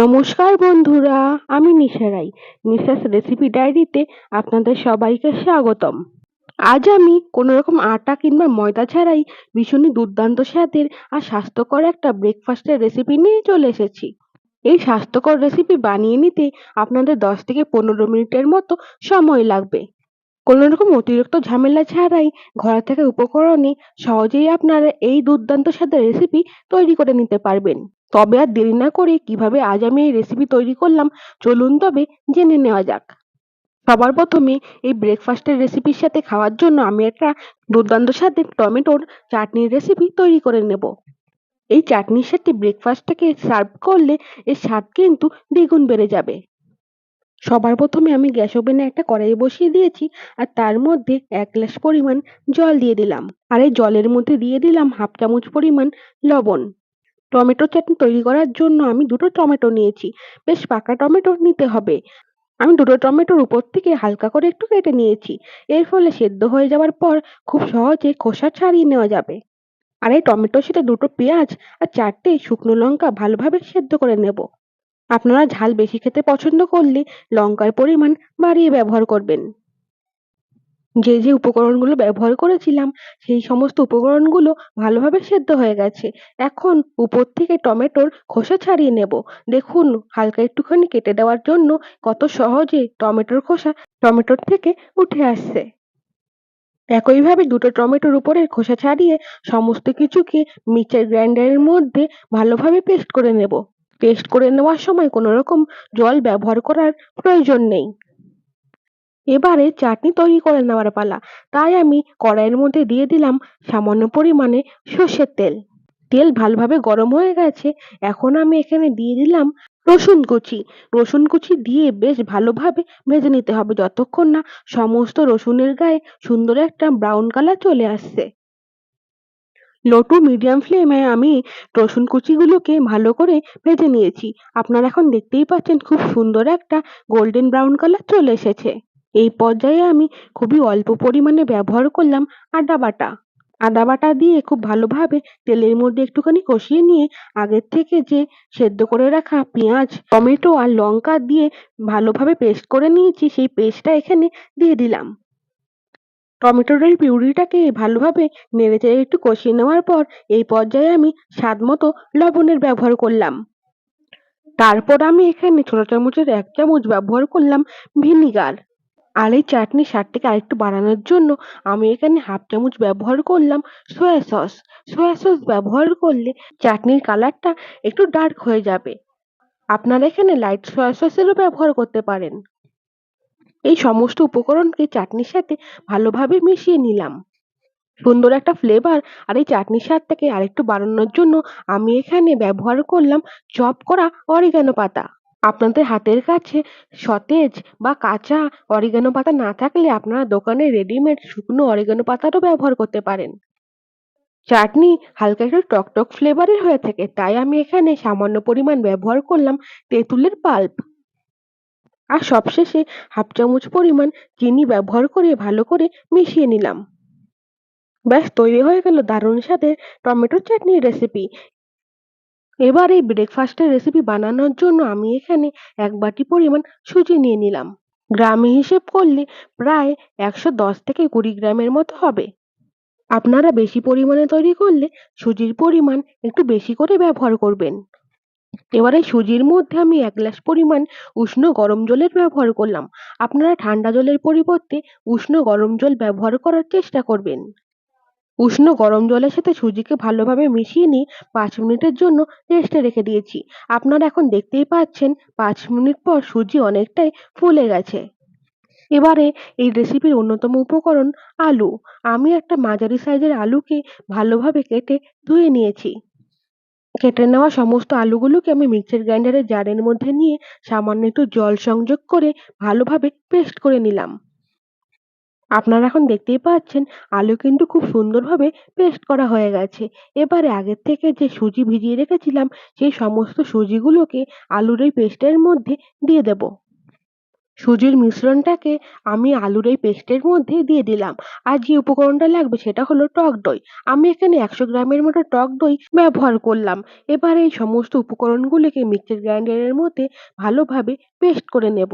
নমস্কার বন্ধুরা, আমি নিশা রাই নিশাস রেসিপি ডায়েরিতে আপনাদের সবাইকে স্বাগতম। আজ আমি কোনো রকম আটা কিংবা ময়দা ছাড়াই ভীষণই দুর্দান্ত স্বাদের আর স্বাস্থ্যকর একটা ব্রেকফাস্টের রেসিপি নিয়ে চলে এসেছি। এই স্বাস্থ্যকর রেসিপি বানিয়ে নিতে আপনাদের দশ থেকে পনেরো মিনিটের মতো সময় লাগবে। কোনো রকম অতিরিক্ত ঝামেলা ছাড়াই ঘর থেকে উপকরণে সহজেই আপনারা এই দুর্দান্ত স্বাদের রেসিপি তৈরি করে নিতে পারবেন। তবে আর দেরি না করে কীভাবে আজ আমি এই রেসিপি তৈরি করলাম চলুন তবে জেনে নেওয়া যাক। সবার প্রথমে এই ব্রেকফাস্টের রেসিপির সাথে খাওয়ার জন্য আমি একটা দুর্দান্ত স্বাদের টমেটোর চাটনির রেসিপি তৈরি করে নেব। এই চাটনির সাথে ব্রেকফাস্টটাকে সার্ভ করলে এর স্বাদ কিন্তু দ্বিগুণ বেড়ে যাবে। সবার প্রথমে আমি গ্যাস ওভেনে একটা কড়াই বসিয়ে দিয়েছি আর তার মধ্যে এক গ্লাস পরিমাণ জল দিয়ে দিলাম। আর এই জলের মধ্যে দিয়ে দিলাম হাফ চামচ পরিমাণ লবণ। টমেটো চাটনি তৈরি করার জন্য আমি দুটো টমেটো নিয়েছি। বেশ পাকা টমেটো নিতে হবে। আমি দুটো টমেটোর উপর থেকে হালকা করে একটু কেটে নিয়েছি। এর ফলে সেদ্ধ হয়ে যাওয়ার পর খুব সহজে খোসা ছাড়িয়ে নেওয়া যাবে। আর এই টমেটোর সাথে দুটো পেঁয়াজ আর চারটে শুকনো লঙ্কা ভালোভাবে সেদ্ধ করে নেব। আপনারা ঝাল বেশি খেতে পছন্দ করলে লঙ্কার পরিমাণ বাড়িয়ে ব্যবহার করবেন। যে যে উপকরণগুলো ব্যবহার করেছিলাম, সেই সমস্ত উপকরণগুলো ভালোভাবে সেদ্ধ হয়ে গেছে। এখন উপর থেকে টমেটোর খোসা ছাড়িয়ে নেব। দেখুন, হালকা একটুখানি কেটে দেওয়ার জন্য কত সহজে টমেটোর খোসা টমেটোর থেকে উঠে আসছে। একইভাবে দুটো টমেটোর উপরে খোসা ছাড়িয়ে সমস্ত কিছুকে মিক্সার গ্রাইন্ডারের মধ্যে ভালোভাবে পেস্ট করে নেব। পেস্ট করে নেওয়ার সময় কোনো রকম জল ব্যবহার করার প্রয়োজন নেই। এবারে চাটনি তৈরি করে নেওয়ার পালা। তাই আমি কড়াইয়ের মধ্যে দিয়ে দিলাম সামান্য পরিমাণে সর্ষের তেল। তেল ভালোভাবে গরম হয়ে গেছে। এখন আমি এখানে দিয়ে দিলাম রসুন কুচি। রসুন কুচি দিয়ে বেশ ভালোভাবে ভেজে নিতে হবে। যতক্ষণ না সমস্ত রসুনের গায়ে সুন্দর একটা ব্রাউন কালার চলে আসছে। লো টু মিডিয়াম ফ্লেমে আমি রসুন কুচিগুলোকে ভালো করে ভেজে নিয়েছি। আপনারা এখন দেখতেই পাচ্ছেন খুব সুন্দর একটা গোল্ডেন ব্রাউন কালার চলে এসেছে। এই পর্যায়ে আমি খুবই অল্প পরিমাণে ব্যবহার করলাম আদা বাটা। আদা বাটা দিয়ে খুব ভালোভাবে তেলের মধ্যে একটুখানি কষিয়ে নিয়ে আগের থেকে যে সেদ্ধ করে রাখা পেঁয়াজ, টমেটো আর লঙ্কা দিয়ে ভালোভাবে পেস্ট করে নিয়েছি, সেই পেস্টটা এখানে দিয়ে দিলাম। টমেটোর এই পিউরিটাকে ভালোভাবে নেড়েচেড়ে একটু কষিয়ে নেওয়ার পর এই পর্যায়ে আমি স্বাদ মতো লবণের ব্যবহার করলাম। তারপর আমি এখানে ছোট চামচের এক চামচ ব্যবহার করলাম ভিনিগার। আর এই চাটনির স্বাদটাকে আরেকটু বাড়ানোর জন্য আমি এখানে হাফ চামচ ব্যবহার করলাম সয়া সস। সয়া সস ব্যবহার করলে চাটনির কালারটা একটু ডার্ক হয়ে যাবে। আপনারা এখানে লাইট সয়া সসেরও ব্যবহার করতে পারেন। এই সমস্ত উপকরণকে চাটনির সাথে ভালোভাবে মিশিয়ে নিলাম। সুন্দর একটা ফ্লেভার আর এই চাটনির স্বাদটাকে আরেকটু বাড়ানোর জন্য আমি এখানে ব্যবহার করলাম চপ করা অরিগানো পাতা। আপনাদের হাতের কাছে সতেজ বা কাঁচা অরিগানো পাতা না থাকলে আপনারা দোকানে রেডিমেড শুকনো অরিগানো পাতারও ব্যবহার করতে পারেন। চাটনি হালকা একটু টকটক ফ্লেভারের হয়ে থাকে, তাই আমি এখানে সামান্য পরিমাণ ব্যবহার করলাম তেঁতুলের পাল্প আর সবশেষে হাফ চামচ পরিমাণ চিনি ব্যবহার করে ভালো করে মিশিয়ে নিলাম। ব্যাস, তৈরি হয়ে গেল দারুণ স্বাদের টমেটো চাটনির রেসিপি এবার এই ব্রেকফাস্টের রেসিপি বানানোর জন্য আমি এখানে এক বাটি পরিমাণ সুজি নিয়ে নিলাম। গ্রামে হিসেব করলে প্রায় একশো দশ থেকে কুড়ি গ্রামের মতো হবে। আপনারা বেশি পরিমাণে তৈরি করলে সুজির পরিমাণ একটু বেশি করে ব্যবহার করবেন। এবারে সুজির মধ্যে আমি এক গ্লাস পরিমাণ উষ্ণ গরম জলের ব্যবহার করলাম। আপনারা ঠান্ডা জলের পরিবর্তে উষ্ণ গরম জল ব্যবহার করার চেষ্টা করবেন। উষ্ণ গরম জলের সাথে সুজিকে ভালোভাবে মিশিয়ে নিয়ে পাঁচ মিনিটের জন্য রেস্টে রেখে দিয়েছি। আপনারা এখন দেখতেই পাচ্ছেন পাঁচ মিনিট পর সুজি অনেকটাই ফুলে গেছে। এবারে এই রেসিপির অন্যতম উপকরণ আলু। আমি একটা মাঝারি সাইজের আলুকে ভালোভাবে কেটে ধুয়ে নিয়েছি। কেটে নেওয়া সমস্ত আলুগুলোকে আমি মিক্সার গ্রাইন্ডারের জারের মধ্যে নিয়ে সামান্য একটু জল সংযোগ করে ভালোভাবে পেস্ট করে নিলাম। আপনারা এখন দেখতেই পাচ্ছেন, আলু কিন্তু খুব সুন্দরভাবে পেস্ট করা হয়ে গেছে। এবারে আগের থেকে যে সুজি ভিজিয়ে রেখেছিলাম, সেই সমস্ত সুজিগুলোকে আলুর এই পেস্টের মধ্যে দিয়ে দেব। সুজির মিশ্রণটাকে আমি আলুর এই পেস্টের মধ্যে দিয়ে দিলাম। আর যে উপকরণটা লাগবে সেটা হলো টক দই। আমি এখানে একশো গ্রামের মতো টক দই ব্যবহার করলাম। এবার এই সমস্ত উপকরণগুলিকে মিক্সার গ্রাইন্ডারের মধ্যে ভালোভাবে পেস্ট করে নেব।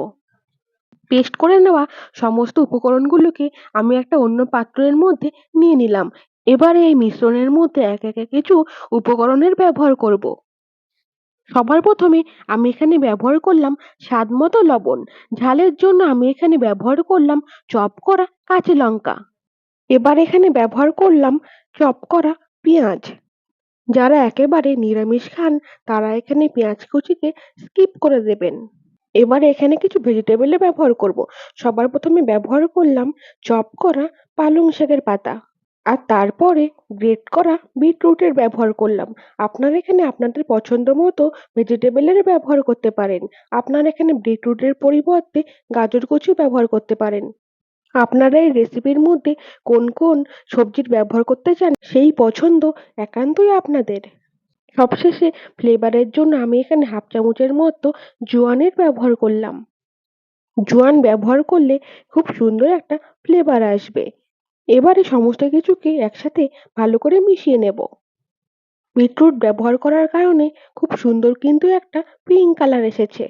পেস্ট করে নেওয়া সমস্ত উপকরণগুলোকে আমি একটা অন্য পাত্রের মধ্যে নিয়ে নিলাম। এবারে এই মিশ্রণের মধ্যে এক একে কিছু উপকরণের ব্যবহার করব। সবার প্রথমে আমি এখানে ব্যবহার করলাম স্বাদ মতো লবণ। ঝালের জন্য আমি এখানে ব্যবহার করলাম চপ করা কাঁচা লঙ্কা। এবার এখানে ব্যবহার করলাম চপ করা পেঁয়াজ। যারা একেবারে নিরামিষ খান, তারা এখানে পেঁয়াজ কুচিকে স্কিপ করে দেবেন। এবার এখানে কিছু ভেজিটেবলের ব্যবহার করব। সবার প্রথমে ব্যবহার করলাম চপ করা পালং শাকের পাতা। আর তারপরে গ্রেট করা বিটরুটের ব্যবহার করলাম। আপনারা এখানে আপনাদের পছন্দ মতো ভেজিটেবলের ব্যবহার করতে পারেন। আপনারা এখানে বিটরুটের পরিবর্তে গাজর কচু ব্যবহার করতে পারেন। আপনারা এই রেসিপির মধ্যে কোন কোন সবজির ব্যবহার করতে চান সেই পছন্দ একান্তই আপনাদের। সবশেষে ফ্লেভারের জন্য আমি এখানে হাফ চামচের মতো জোয়ানের ব্যবহার করলাম। জোয়ান ব্যবহার করলে খুব সুন্দর একটা ফ্লেভার আসবে। এবারে সমস্ত কিছুকে একসাথে ভালো করে মিশিয়ে নেব। বিটরুট ব্যবহার করার কারণে খুব সুন্দর কিন্তু একটা পিঙ্ক কালার এসেছে।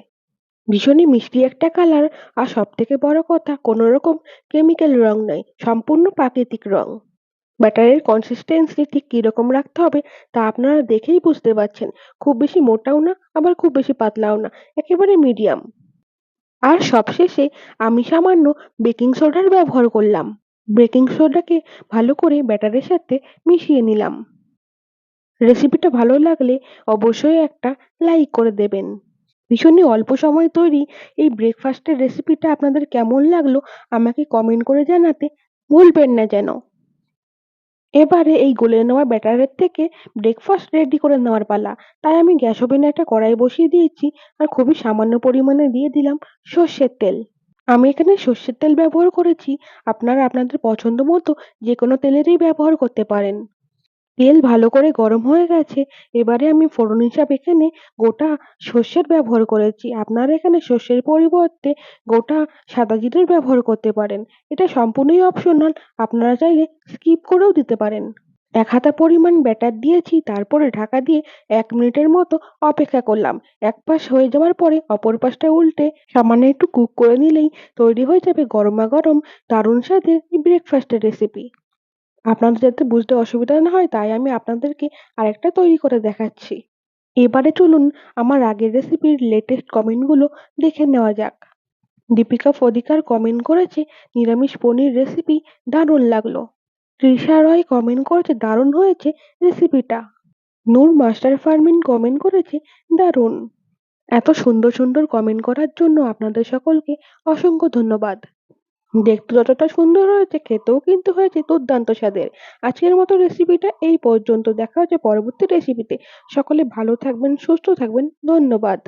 ভীষণই মিষ্টি একটা কালার আর সব থেকে বড় কথা কোনো রকম কেমিক্যাল রং নয় সম্পূর্ণ প্রাকৃতিক রং। ব্যাটারের কনসিস্টেন্সি ঠিক কীরকম রাখতে হবে তা আপনারা দেখেই বুঝতে পারছেন। খুব বেশি মোটাও না, আবার খুব বেশি পাতলাও না, একেবারে মিডিয়াম আর সবশেষে আমি সামান্য বেকিং সোডার ব্যবহার করলাম। বেকিং সোডাকে ভালো করে ব্যাটারের সাথে মিশিয়ে নিলাম। রেসিপিটা ভালো লাগলে অবশ্যই একটা লাইক করে দেবেন। ভীষণই অল্প সময় তৈরি এই ব্রেকফাস্টের রেসিপিটা আপনাদের কেমন লাগল আমাকে কমেন্ট করে জানাতে ভুলবেন না যেন। এবারে এই গলে নেওয়া ব্যাটারের থেকে ব্রেকফাস্ট রেডি করে নেওয়ার পালা। তাই আমি গ্যাস ওভেনে একটা কড়াই বসিয়ে দিয়েছি আর খুবই সামান্য পরিমাণে দিয়ে দিলাম সর্ষের তেল। আমি এখানে সর্ষের তেল ব্যবহার করেছি। আপনারা আপনাদের পছন্দ মতো যে কোনো তেলেরই ব্যবহার করতে পারেন। তেল ভালো করে গরম হয়ে গেছে, এবারে আমি ফোড়ন হিসাবে এখানে গোটা সর্ষের ব্যবহার করেছি। আপনারা এখানে সর্ষের পরিবর্তে গোটা সাদা জিরের ব্যবহার করতে পারেন। এটা সম্পূর্ণই অপশনাল আপনারা চাইলে স্কিপ করেও দিতে পারেন। এক হাতা পরিমাণ ব্যাটার দিয়েছি, তারপরে ঢাকা দিয়ে এক মিনিটের মতো অপেক্ষা করলাম। এক পাশ হয়ে যাওয়ার পরে অপর পাশটা উল্টে সামান্য একটু কুক করে নিলেই তৈরি হয়ে যাবে গরমা গরম দারুণ স্বাদের ব্রেকফাস্টের রেসিপি আপনাদের যাতে বুঝতে অসুবিধা না হয়, তাই আমি আপনাদেরকে আরেকটা তৈরি করে দেখাচ্ছি। এবারে চলুন আমার আগের রেসিপির লেটেস্ট কমেন্টগুলো দেখে নেওয়া যাক। দীপিকা ফদিকার কমেন্ট করেছে, নিরামিষ পনির রেসিপি দারুণ লাগল। তৃষা রয় কমেন্ট করেছে, দারুণ হয়েছে রেসিপিটা নূর মাস্টার ফার্মিন কমেন্ট করেছে, দারুণ। এত সুন্দর সুন্দর কমেন্ট করার জন্য আপনাদের সকলকে অসংখ্য ধন্যবাদ। দেখতে যতটা সুন্দর হয়েছে, খেতেও কিন্তু হয়েছে দুর্দান্ত স্বাদের। আজকের মতো রেসিপিটা এই পর্যন্ত। দেখা হচ্ছে পরবর্তী রেসিপিতে সকলে ভালো থাকবেন, সুস্থ থাকবেন। ধন্যবাদ।